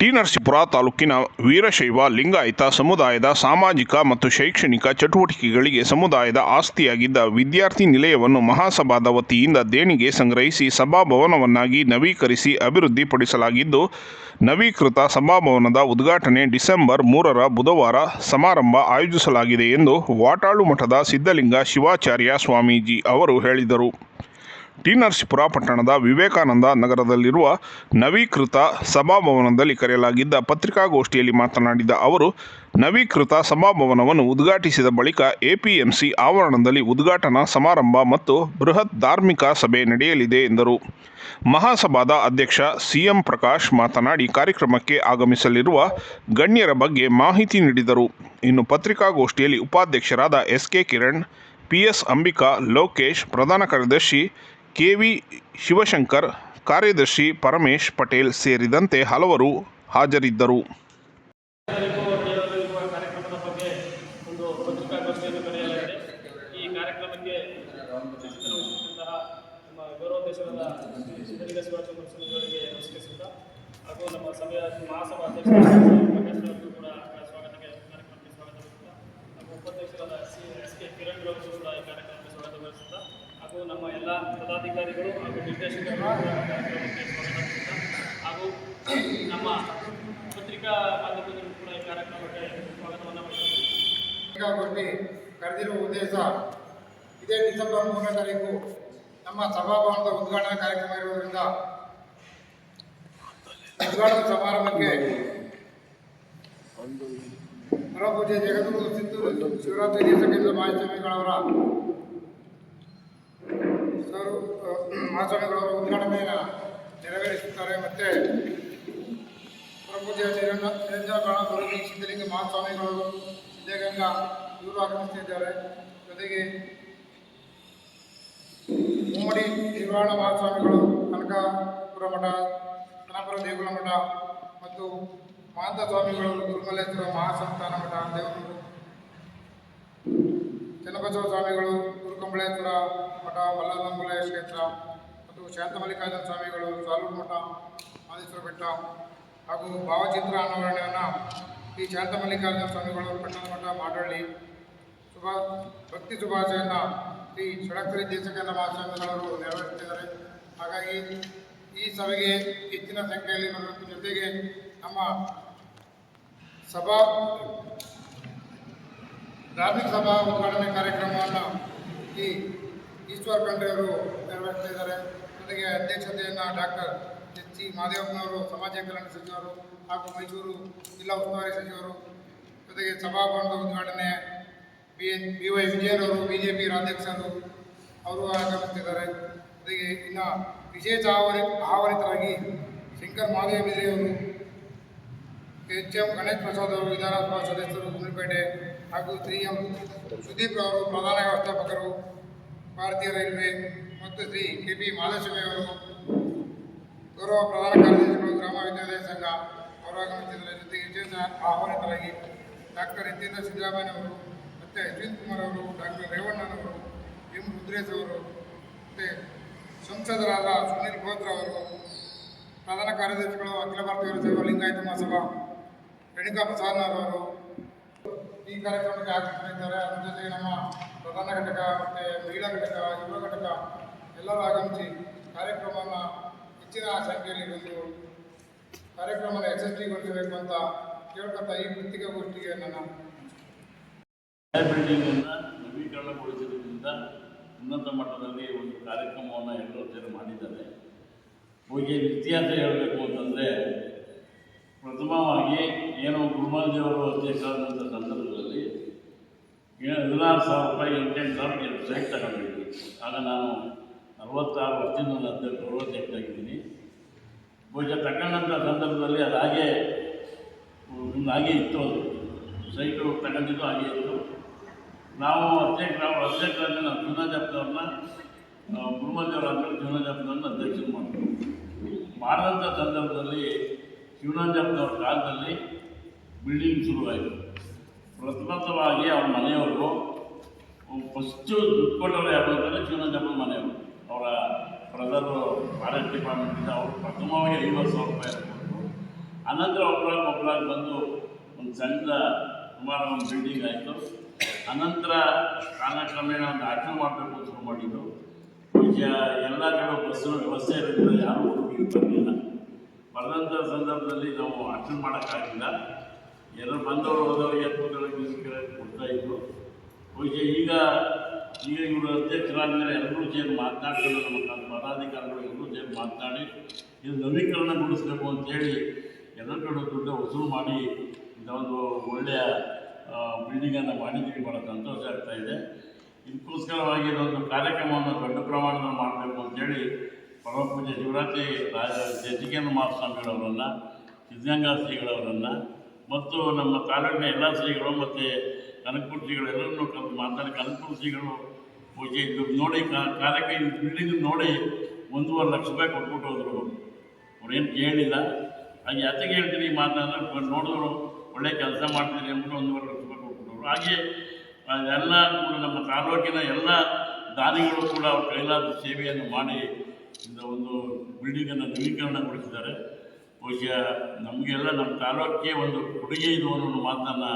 T Narasipura ತಾಲೂಕಿನ ವೀರಶೈವ ಲಿಂಗಾಯತ ಸಮುದಾಯದ ಸಾಮಾಜಿಕ ಮತ್ತು ಶೈಕ್ಷಣಿಕ ಚಟುವಟಿಕೆಗಳಿಗೆ ಸಮುದಾಯದ ಆಸ್ತಿಯಾಗಿದ್ದ ವಿದ್ಯಾರ್ಥಿ ನಿಲಯವನ್ನು ಮಹಾಸಭಾದ ವತಿಯಿಂದ ದೇಣಿಗೆ ಸಂಗ್ರಹಿಸಿ ಸಭಾಭವನವನ್ನಾಗಿ ನವೀಕರಿಸಿ ಅಭಿವೃದ್ಧಿಪಡಿಸಲಾಗಿದ್ದು, ನವೀಕೃತ ಸಭಾಭವನದ ಉದ್ಘಾಟನೆ ಡಿಸೆಂಬರ್ ಮೂರರ ಬುಧವಾರ ಸಮಾರಂಭ ಆಯೋಜಿಸಲಾಗಿದೆ ಎಂದು ವಾಟಾಳು ಮಠದ ಸಿದ್ಧಲಿಂಗ ಶಿವಾಚಾರ್ಯ ಸ್ವಾಮೀಜಿ ಅವರು ಹೇಳಿದರು. ಟಿ ನರಸೀಪುರ ಪಟ್ಟಣದ ವಿವೇಕಾನಂದ ನಗರದಲ್ಲಿರುವ ನವೀಕೃತ ಸಭಾಭವನದಲ್ಲಿ ಕರೆಯಲಾಗಿದ್ದ ಪತ್ರಿಕಾಗೋಷ್ಠಿಯಲ್ಲಿ ಮಾತನಾಡಿದ ಅವರು, ನವೀಕೃತ ಸಭಾಭವನವನ್ನು ಉದ್ಘಾಟಿಸಿದ ಬಳಿಕ ಎಪಿಎಂಸಿ ಆವರಣದಲ್ಲಿ ಉದ್ಘಾಟನಾ ಸಮಾರಂಭ ಮತ್ತು ಬೃಹತ್ ಧಾರ್ಮಿಕ ಸಭೆ ನಡೆಯಲಿದೆ ಎಂದರು. ಮಹಾಸಭಾದ ಅಧ್ಯಕ್ಷ ಸಿಎಂ ಪ್ರಕಾಶ್ ಮಾತನಾಡಿ, ಕಾರ್ಯಕ್ರಮಕ್ಕೆ ಆಗಮಿಸಲಿರುವ ಗಣ್ಯರ ಬಗ್ಗೆ ಮಾಹಿತಿ ನೀಡಿದರು. ಇನ್ನು ಪತ್ರಿಕಾಗೋಷ್ಠಿಯಲ್ಲಿ ಉಪಾಧ್ಯಕ್ಷರಾದ S K Kiran PS Ambika, Lokesh, ಪ್ರಧಾನ ಕಾರ್ಯದರ್ಶಿ ಕೆವಿ ಶಿವಶಂಕರ್, ಕಾರ್ಯದರ್ಶಿ ಪರಮೇಶ್ ಪಟೇಲ್ ಸೇರಿದಂತೆ ಹಲವರು ಹಾಜರಿದ್ದರು. ಹಾಗೂ ಸ್ವಾಗತ ಎಸ್ ಕೆ ಕಿರಣ್ ಈ ಕಾರ್ಯಕ್ರಮಕ್ಕೆ ಸ್ವಾಗತ ಬಯಸುತ್ತಾ ಹಾಗೂ ನಮ್ಮ ಎಲ್ಲ ಪದಾಧಿಕಾರಿಗಳು ಹಾಗೂ ನಿರ್ದೇಶಕರು ಹಾಗೂ ನಮ್ಮ ಪತ್ರಿಕಾ ಮಾಧ್ಯಮದಲ್ಲೂ ಕೂಡ ಈ ಕಾರ್ಯಕ್ರಮಕ್ಕೆ ಸ್ವಾಗತವನ್ನು ಪತ್ರಿಕಾಗೋಷ್ಠಿ ಕರೆದಿರುವ ಉದ್ದೇಶ ಇದೇ ಡಿಸೆಂಬರ್ ಮೂರನೇ ತಾರೀಕು ನಮ್ಮ ಸಭಾಭವನದ ಉದ್ಘಾಟನಾ ಕಾರ್ಯಕ್ರಮ ಇರುವುದರಿಂದ ಉದ್ಘಾಟನಾ ಸಮಾರಂಭಕ್ಕೆ ಪರಪೂಜೆ ಜಗದ್ಗುರು ಸಿದ್ದು ಶಿವರಾತ್ರಿ ದೇಶಕೇಂದ್ರ ಮಹಾಸ್ವಾಮಿಗಳವರ ಸರ್ ಮಹಾಸ್ವಾಮಿಗಳವರ ಉದ್ಘಾಟನೆಯನ್ನು ನೆರವೇರಿಸುತ್ತಾರೆ. ಮತ್ತು ಪರಪೂಜೆ ನಿರಂಜನ ಸಿದ್ಧಲಿಂಗ ಮಹಾಸ್ವಾಮಿಗಳು, ಸಿದ್ಧಗಂಗಾ, ಇವರು ಆಗಮಿಸುತ್ತಿದ್ದಾರೆ ಜೊತೆಗೆ ಮುಮ್ಮಡಿ ನಿರ್ವಾಣ ಮಹಾಸ್ವಾಮಿಗಳು, ಕನಕಪುರ ಮಠ, ಕನಕಪುರ ದೇಗುಲ ಮಠ ಮತ್ತು ಮಹಾಂತ ಸ್ವಾಮಿಗಳು ಗುರುಮಲೇಶ್ವರ ಮಹಾಸಂಸ್ಥಾನ ಮಠ ದೇವರು ಚನ್ನಬಸವ ಸ್ವಾಮಿಗಳು ಗುರುಕಂಬಳೇಶ್ವರ ಮಠ ಮಲ್ಲದಂಬುಲೆ ಕ್ಷೇತ್ರ ಮತ್ತು ಶಾಂತಮಲ್ಲಿಕಾರ್ಜುನ ಸ್ವಾಮಿಗಳು, ಸಾಲೂರು ಮಠ, ಮಾದೇಶ್ವರ ಬೆಟ್ಟ ಹಾಗೂ ಭಾವಚಿತ್ರ ಅನಾವರಣೆಯನ್ನು ಶ್ರೀ ಶಾಂತಮಲ್ಲಿಕಾರ್ಜುನ ಸ್ವಾಮಿಗಳು, ಪಟ್ಟಣ ಮಠ ಮಾಡಳ್ಳಿ ಶುಭ, ಭಕ್ತಿ ಶುಭಾಶಯನ ಶ್ರೀ ಷಡಕ್ಷರಿ ದೇಶಕೇಂದ್ರ ಮಹಾಸ್ವಾಮಿಗಳವರು ನೆರವೇರಿಸಿದ್ದಾರೆ. ಹಾಗಾಗಿ ಈ ಸಭೆಗೆ ಹೆಚ್ಚಿನ ಸಂಖ್ಯೆಯಲ್ಲಿ ಬರುವ ಜೊತೆಗೆ ನಮ್ಮ ಸಭಾ ಧಾರ್ಮಿಕ ಸಭಾ ಉದ್ಘಾಟನೆ ಕಾರ್ಯಕ್ರಮವನ್ನು ಈ ಈಶ್ವರ್ ಖಂಡ್ರೆಯವರು ನೆರವೇರಿಸ್ತಾ ಇದ್ದಾರೆ. ಜೊತೆಗೆ ಅಧ್ಯಕ್ಷತೆಯನ್ನು ಡಾಕ್ಟರ್ ಎಚ್ ಸಿ ಮಾದೇವಪ್ಪನವರು ಸಮಾಜ ಕಲ್ಯಾಣ ಸಚಿವರು ಹಾಗೂ ಮೈಸೂರು ಜಿಲ್ಲಾ ಉಸ್ತುವಾರಿ ಸಚಿವರು, ಜೊತೆಗೆ ಸಭಾಭವನದ ಉದ್ಘಾಟನೆ ಬಿ ಎನ್ ಬಿ ವೈ ವಿಜಯನವರು ಬಿ ಜೆ ಪಿ ರಾಜ್ಯಾಧ್ಯಕ್ಷರು ಅವರು ಆಗಮಿಸ್ತಿದ್ದಾರೆ. ಜೊತೆಗೆ ಇನ್ನು ವಿಶೇಷ ಆವರಿ, ಆಹ್ವಾನಿತರಾಗಿ ಶಂಕರ್ ಮಾದೇವ ಬಿದ್ರೆಯವರು ಎಚ್ ಎಂ ಗಣೇಶ್ ಪ್ರಸಾದ್ ಅವರು ವಿಧಾನಸಭಾ ಸದಸ್ಯರು, ಗುಂಡ್ಲಪೇಟೆ ಹಾಗೂ ಶ್ರೀ ಎಂ ಸುದೀಪ್ ಅವರು ಪ್ರಧಾನ ವ್ಯವಸ್ಥಾಪಕರು, ಭಾರತೀಯ ರೈಲ್ವೆ ಮತ್ತು ಶ್ರೀ ಕೆ ಪಿ ಮಹಾಲಕ್ಷ್ಮಿ ಅವರು, ಗೌರವ ಪ್ರಧಾನ ಕಾರ್ಯದರ್ಶಿಗಳು, ಗ್ರಾಮ ವಿದ್ಯಾಲಯ ಸಂಘ ಅವರು ಆಗಮಿಸಿದ್ದಾರೆ ಜೊತೆಗೆ ವಿಶೇಷ ಆಹ್ವಾನಿತರಾಗಿ ಡಾಕ್ಟರ್ ಯತೀಂದ್ರ ಸಿದ್ದರಾಮಯ್ಯ ಅವರು ಮತ್ತು ಅಶ್ವಿನ್ ಕುಮಾರ್ ಅವರು, ಡಾಕ್ಟರ್ ರೇವಣ್ಣನವರು ಎಂ ರುದ್ರೇಶ್ ಅವರು ಮತ್ತು ಸಂಸದರಾದ ಸುನೀಲ್ ಗೋತ್ರ ಅವರು, ಪ್ರಧಾನ ಕಾರ್ಯದರ್ಶಿಗಳು ಅಖಿಲ ಭಾರತೀಯ ಸೇವಾ ಲಿಂಗಾಯತ ಮಹಾಸಭಾ, ರೇಣುಕಾ ಪ್ರಸಾದ್ನವರು ಈ ಕಾರ್ಯಕ್ರಮಕ್ಕೆ ಆಗಮಿಸಿದ್ದಾರೆ ಅದರ ಜೊತೆಗೆ ನಮ್ಮ ಪ್ರಧಾನ ಘಟಕ ಮತ್ತು ಮಹಿಳಾ ಘಟಕ, ಯುವ ಘಟಕ ಎಲ್ಲರೂ ಆಗಮಿಸಿ ಕಾರ್ಯಕ್ರಮವನ್ನು ಹೆಚ್ಚಿನ ಸಂಖ್ಯೆಯಲ್ಲಿ ಬಂದು ಕಾರ್ಯಕ್ರಮನ ಯಶಸ್ವಿಗೊಳಿಸಬೇಕು ಅಂತ ಕೇಳ್ಕೊತಾ ಈ ಪತ್ರಿಕಾಗೋಷ್ಠಿಗೆ ನನ್ನ ಬಿಲ್ಡಿಂಗನ್ನು ಉನ್ನತ ಮಟ್ಟದಲ್ಲಿ ಒಂದು ಕಾರ್ಯಕ್ರಮವನ್ನು ಎಲ್ಲರೂ ಜನ ಮಾಡಿದ್ದಾರೆ. ಹೋಗಿ ಇತಿಹಾಸ ಹೇಳಬೇಕು ಅಂತಂದರೆ ಪ್ರಥಮವಾಗಿ ಏನು ಗುರುಮಾದೇವರು ಅಧ್ಯಕ್ಷರಾದಂಥ ಸಂದರ್ಭದಲ್ಲಿ ಏ- ಹದಿನಾರು ಸಾವಿರ ರೂಪಾಯಿ ಎಂಟೆಂಟು ಸಾವಿರ ಎರಡು ಸೈಟ್ ತಗೊಂಡಿದ್ದೀನಿ ಆಗ ನಾನು ನಲವತ್ತಾರು ವರ್ಷದಿಂದ ಅಧ್ಯಕ್ಷ ಗೌರವಾಧ್ಯಕ್ಷ ಆಗಿದ್ದೀನಿ ಬಹುಶಃ ತಗೊಂಡಂಥ ಸಂದರ್ಭದಲ್ಲಿ ಅದು ಹಾಗೆ ಹಾಗೆ ಇತ್ತು ಅದು. ಸೈಟು ತಗೊಂಡಿದ್ದು ಹಾಗೆ ಇತ್ತು. ನಾವು ಅಧ್ಯಕ್ಷ, ನಾವು ಅಧ್ಯಕ್ಷರಾಗಿ ನಾವು ಜೀವನಜಾಪ್ತವ್ರನ್ನ ಗುರುಮಂದೇವರ ಹತ್ರ ಜೀವನಜಾಪ್ತವ್ರನ್ನ ಅಧ್ಯಕ್ಷರು ಮಾಡಿದ್ರು ಮಾಡಿದಂಥ ಸಂದರ್ಭದಲ್ಲಿ ಶಿವನಾಜಪ್ಪನವ್ರ ಕಾಲದಲ್ಲಿ ಬಿಲ್ಡಿಂಗ್ ಶುರುವಾಯಿತು. ಪ್ರಥಮತವಾಗಿ ಅವ್ರ ಮನೆಯವರು ಫಸ್ಟು ದುಡ್ಡು ಕೊಟ್ಟವ್ರು ಯಾರು ಅಂತಂದರೆ ಮನೆಯವರು. ಅವರ ಬ್ರದರು ಫಾರೆಸ್ಟ್ ಡಿಪಾರ್ಟ್ಮೆಂಟಿಂದ ಅವರು ಪ್ರಥಮವಾಗಿ ಐವತ್ತು ಸಾವಿರ ರೂಪಾಯಿ ಅನಂತರ ಒಬ್ಬರಾಗಿ ಒಬ್ಬರಾಗಿ ಬಂದು ಒಂದು ಸಣ್ಣ ಸುಮಾರು ಒಂದು ಬಿಲ್ಡಿಂಗ್ ಆಯಿತು. ಅನಂತರ ಕಾಲಕ್ರಮೇಣ ಒಂದು ಆಟೋ ಮಾಡಬೇಕು ಅಂತ ಶುರು ಮಾಡಿದ್ದು. ಈಗ ಎಲ್ಲ ಕಡೆ ಬಸ್ಸಿನ ವ್ಯವಸ್ಥೆ ಇರೋದ್ರಿಂದ ಯಾರೂ ಹುಡುಗಿ ಬರಲಿಲ್ಲ. ಬರೆದಂಥ ಸಂದರ್ಭದಲ್ಲಿ ನಾವು ಆಟೋ ಮಾಡೋಕ್ಕಾಗಿಲ್ಲ. ಎಲ್ಲ ಬಂದವರು ಹೋದವರಿಗೆ ಕೂದಲಿಗೆ ಕೊಡ್ತಾ ಇದ್ರು. ಬಹುಶಃ ಈಗ ಈಗ ಇವರು ಅಧ್ಯಕ್ಷರಾದ್ಮೇಲೆ ಎಲ್ಲರೂ ಸೇರಿ ಮಾತನಾಡ್ತಾರೆ ನಮ್ಮ ಪದಾಧಿಕಾರಿಗಳು ಎಲ್ಲರೂ ಸೇರಿ ಮಾತನಾಡಿ ಇದು ನವೀಕರಣಗೊಳಿಸಬೇಕು ಅಂತೇಳಿ ಎಲ್ಲ ಕಡೆ ದುಡ್ಡು ವಸೂಲು ಮಾಡಿ ಇದೊಂದು ಒಳ್ಳೆಯ ಬಿಲ್ಡಿಂಗನ್ನು ವಾಣಿಜ್ಯ ಭಾಳ ಸಂತೋಷ ಆಗ್ತಾ ಇದೆ. ಇದಕ್ಕೋಸ್ಕರವಾಗಿ ಇದೊಂದು ಕಾರ್ಯಕ್ರಮವನ್ನು ದೊಡ್ಡ ಪ್ರಮಾಣದಲ್ಲಿ ಮಾಡಬೇಕು ಅಂತೇಳಿ ಪರಮಪೂಜೆ ಶಿವರಾತ್ರಿ ರಾಜ ಜಜಿಕೇಂದ್ರ ಮಹಾಸ್ವಾಮಿಗಳವರನ್ನು ಸಿದ್ಧಗಂಗಾ ಶ್ರೀಗಳವರನ್ನು ಮತ್ತು ನಮ್ಮ ತಾಲೂಕಿನ ಎಲ್ಲ ಶ್ರೀಗಳು ಮತ್ತು ಕನಕಪುರ ಶ್ರೀಗಳು ಎಲ್ಲರನ್ನೂ ಕರೆದು ಮಾತಾಡಿ ಕನಕಪುರ ಶ್ರೀಗಳು ಇದು ನೋಡಿ ಕಾರ್ಯಕ್ಕೆ ಬಿಲ್ಡಿಂಗ್ ನೋಡಿ ಒಂದೂವರೆ ಲಕ್ಷ ರೂಪಾಯಿ ಕೊಟ್ಬಿಟ್ಟು ಹೋದರು. ಅವ್ರೇನು ಕೇಳಿಲ್ಲ. ಹಾಗೆ ಅತ್ತಿಗೆ ಹೇಳ್ತೀನಿ ಈ ಮಾತನಾಡಿದ್ರೆ ನೋಡಿದ್ರು ಒಳ್ಳೆ ಕೆಲಸ ಮಾಡ್ತೀನಿ ಅಂದ್ಬಿಟ್ಟು ಒಂದೂವರೆ ಲಕ್ಷ ರೂಪಾಯಿ ಕೊಟ್ಬಿಟ್ಟರು ಹಾಗೆ ಎಲ್ಲ ಕೂಡ ನಮ್ಮ ತಾಲೂಕಿನ ಎಲ್ಲ ದಾನಿಗಳು ಕೂಡ ಅವ್ರ ಕೈಲಾದ ಸೇವೆಯನ್ನು ಮಾಡಿ ಒಂದು ಬಿಲ್ಡಿಂಗನ್ನು ನವೀಕರಣಗೊಳಿಸಿದ್ದಾರೆ. ಬಹುಶಃ ನಮಗೆಲ್ಲ ನಮ್ಮ ತಾಲೂಕಿಗೆ ಒಂದು ಕೊಡುಗೆ ಇದು ಅನ್ನೋ ಮಾತನ್ನು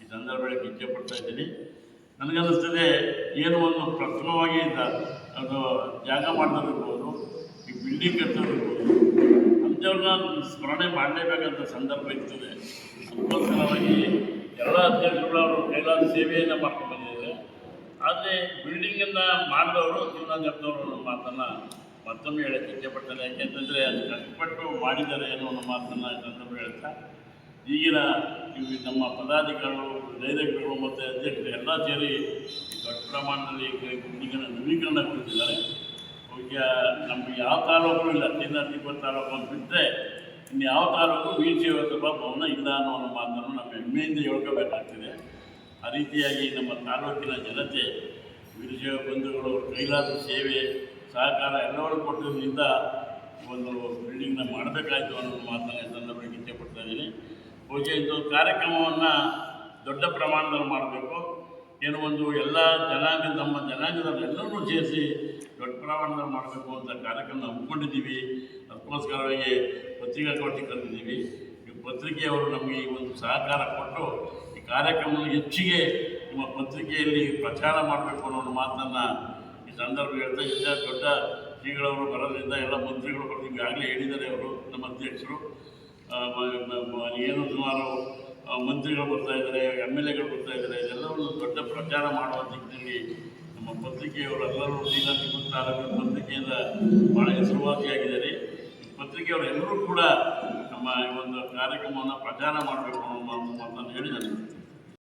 ಈ ಸಂದರ್ಭದಲ್ಲಿ ಇಚ್ಛೆಪಡ್ತಾ ಇದ್ದೀನಿ. ನನಗನ್ನಿಸ್ತದೆ ಏನು ಒಂದು ಪ್ರಥಮವಾಗಿ ಅದು ಜಾಗ ಮಾಡೋದಿರ್ಬೋದು ಈ ಬಿಲ್ಡಿಂಗ್ ಕಟ್ಟೋದಿರ್ಬೋದು ಅಂಥವ್ರನ್ನ ಸ್ಮರಣೆ ಮಾಡಲೇಬೇಕಂತ ಸಂದರ್ಭ ಇರ್ತದೆ. ಅದಕ್ಕೋಸ್ಕರವಾಗಿ ಎಲ್ಲ ಅಧ್ಯಕ್ಷರುಗಳು ಅವರು ಕೈಲಾದ ಸೇವೆಯನ್ನು ಮಾಡ್ಕೊಂಡು ಬಂದಿದ್ದಾರೆ. ಆದರೆ ಬಿಲ್ಡಿಂಗನ್ನು ಮಾಡಿದವರು ಶಿವನಂಜಪ್ಪನವರು ಅನ್ನೋ ಮಾತನ್ನು ಮತ್ತೊಮ್ಮೆ ಹೇಳಕ್ಕೆ ಇಚ್ಛೆಪಡ್ತಾರೆ ಯಾಕೆಂತಂದರೆ ಅದು ಕಷ್ಟಪಟ್ಟು ಮಾಡಿದ್ದಾರೆ ಅನ್ನೋ ಒಂದು ಮಾತನ್ನು ಸಂದರ್ಭ ಹೇಳ್ತಾ ಈಗಿನ ನಮ್ಮ ಪದಾಧಿಕಾರಿಗಳು ಡೈರೆಕ್ಟರ್ಗಳು ಮತ್ತು ಅಧ್ಯಕ್ಷರು ಎಲ್ಲ ಸೇರಿ ದೊಡ್ಡ ಪ್ರಮಾಣದಲ್ಲಿ ನವೀಕರಣ ನವೀಕರಣಗೊಳಿಸಿದ್ದಾರೆ ಈಗ ನಮಗೆ ಯಾವ ತಾಲೂಕು ಇಲ್ಲ ತೀರ್ಥ ತಿಬ್ಬ ತಾಲೂಕು ಅಂತ ಬಿಟ್ಟರೆ ಇನ್ನು ಯಾವ ತಾಲೂಕು ವೀರ ಸಭಾ ಭವನ ಇಲ್ಲ ಅನ್ನೋ ಒಂದು ಮಾತನ್ನು ನಮ್ಮ ಹೆಮ್ಮೆಯಿಂದ ಹೇಳ್ಕೋಬೇಕಾಗ್ತದೆ. ಆ ರೀತಿಯಾಗಿ ನಮ್ಮ ತಾಲೂಕಿನ ಜನತೆ ವೀರಶೈವ ಬಂಧುಗಳು ಕೈಲಾದ ಸೇವೆ ಸಹಕಾರ ಎಲ್ಲರೂ ಕೊಟ್ಟಿದ್ದರಿಂದ ಒಂದು ಬಿಲ್ಡಿಂಗ್ನ ಮಾಡಬೇಕಾಯಿತು ಅನ್ನೋ ಮಾತನ್ನು ಸಂದರ್ಭದಲ್ಲಿ ಇಚ್ಛೆಪಡ್ತಾ ಇದ್ದೀನಿ. ಹೋಗಿ ಇದು ಕಾರ್ಯಕ್ರಮವನ್ನು ದೊಡ್ಡ ಪ್ರಮಾಣದಲ್ಲಿ ಮಾಡಬೇಕು. ಏನು ಒಂದು ಎಲ್ಲ ಜನಾಂಗ ನಮ್ಮ ಜನಾಂಗದವರೆಲ್ಲರೂ ಸೇರಿಸಿ ದೊಡ್ಡ ಪ್ರಮಾಣದಲ್ಲಿ ಮಾಡಬೇಕು ಅಂತ ಕಾರ್ಯಕ್ರಮ ಹಮ್ಮಿಕೊಂಡಿದ್ದೀವಿ. ಅದಕ್ಕೋಸ್ಕರವಾಗಿ ಕೊಟ್ಟಿ ಕರೆದಿದ್ದೀವಿ. ಈ ಪತ್ರಿಕೆಯವರು ನಮಗೆ ಈ ಒಂದು ಸಹಕಾರ ಕೊಟ್ಟು ಈ ಕಾರ್ಯಕ್ರಮವನ್ನು ಹೆಚ್ಚಿಗೆ ನಿಮ್ಮ ಪತ್ರಿಕೆಯಲ್ಲಿ ಪ್ರಚಾರ ಮಾಡಬೇಕು ಅನ್ನೋ ಮಾತನ್ನು ಈ ಸಂದರ್ಭ ಹೇಳ್ತಾ ಇಂಥ ದೊಡ್ಡ ಶ್ರೀಗಳವರು ಬರೋದ್ರಿಂದ ಎಲ್ಲ ಮಂತ್ರಿಗಳು ಬರೋದು ಈಗಾಗಲೇ ಹೇಳಿದ್ದಾರೆ ಅವರು, ನಮ್ಮ ಅಧ್ಯಕ್ಷರು. ಏನು ಸುಮಾರು ಮಂತ್ರಿಗಳು ಬರ್ತಾ ಇದ್ದಾರೆ, ಎಂ ಎಲ್ ಎಗಳು ಬರ್ತಾ ಇದ್ದಾರೆ ಇದೆಲ್ಲ ಒಂದು ದೊಡ್ಡ ಪ್ರಚಾರ ಮಾಡುವ ದಿಕ್ಕಿನಲ್ಲಿ ನಮ್ಮ ಪತ್ರಿಕೆಯವರು ಎಲ್ಲರೂ ಶ್ರೀನಾಥಿ ತಾಲೂಕಿನ ಪತ್ರಿಕೆಯಿಂದ ಭಾಳ ಹೆಸರುವಾಸಿಯಾಗಿದ್ದಾರೆ. ಪತ್ರಿಕೆಯವರೆಲ್ಲರೂ ಕೂಡ ನಮ್ಮ ಈ ಒಂದು ಕಾರ್ಯಕ್ರಮವನ್ನು ಪ್ರಚಾರ ಮಾಡಬೇಕು ಅನ್ನೋ ಮಾತನ್ನು ಹೇಳಿದ್ದಾರೆ